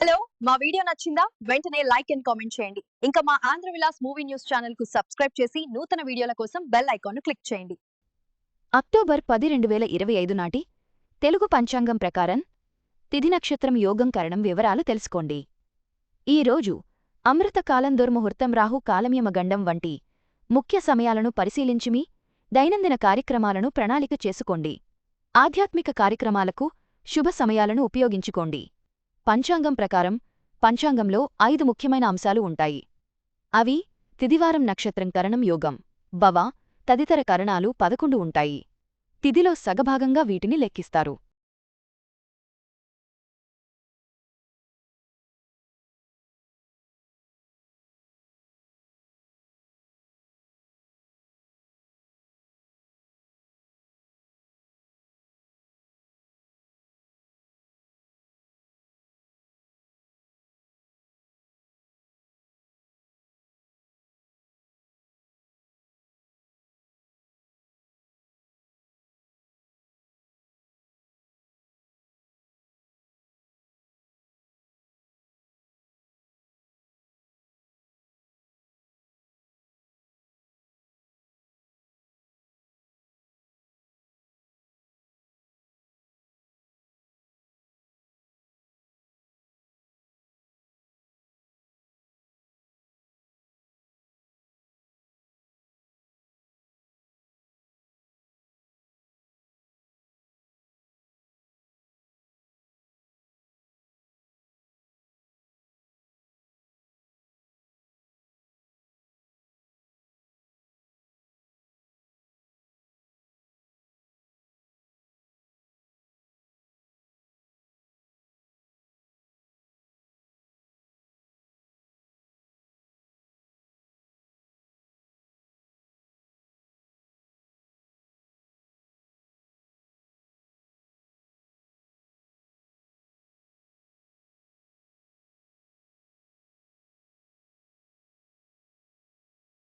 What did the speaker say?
Hello మా video నచ్చిందా? వెంటనే లైక్ అండ్ కామెంట్ చేయండి. ఇంకా మా ఆంధ్ర విలాస్ మూవీ న్యూస్ ఛానల్కు సబ్స్క్రైబ్ చేసి నూతన వీడియోల కోసం బెల్ ఐకాన్ క్లిక్ చేయండి. అక్టోబర్ పది రెండు వేల ఇరవై ఐదు నాటి తెలుగు పంచాంగం ప్రకారం తిథి నక్షత్రం యోగం కరణం వివరాలు తెలుసుకోండి. ఈ రోజు అమృతకాలం దుర్ముహూర్తం రాహు కాలమ్యమ గండం వంటి ముఖ్య సమయాలను పరిశీలించిమి దైనందిన కార్యక్రమాలను ప్రణాళిక చేసుకోండి. ఆధ్యాత్మిక కార్యక్రమాలకు శుభ సమయాలను ఉపయోగించుకోండి. పంచాంగం ప్రకారం పంచాంగంలో ఐదు ముఖ్యమైన అంశాలు ఉంటాయి. అవి తిదివారం నక్షత్రం కరణం యోగం బవ తదితర కరణాలు పదకొండు ఉంటాయి. తిదిలో సగభాగంగా వీటిని లెక్కిస్తారు.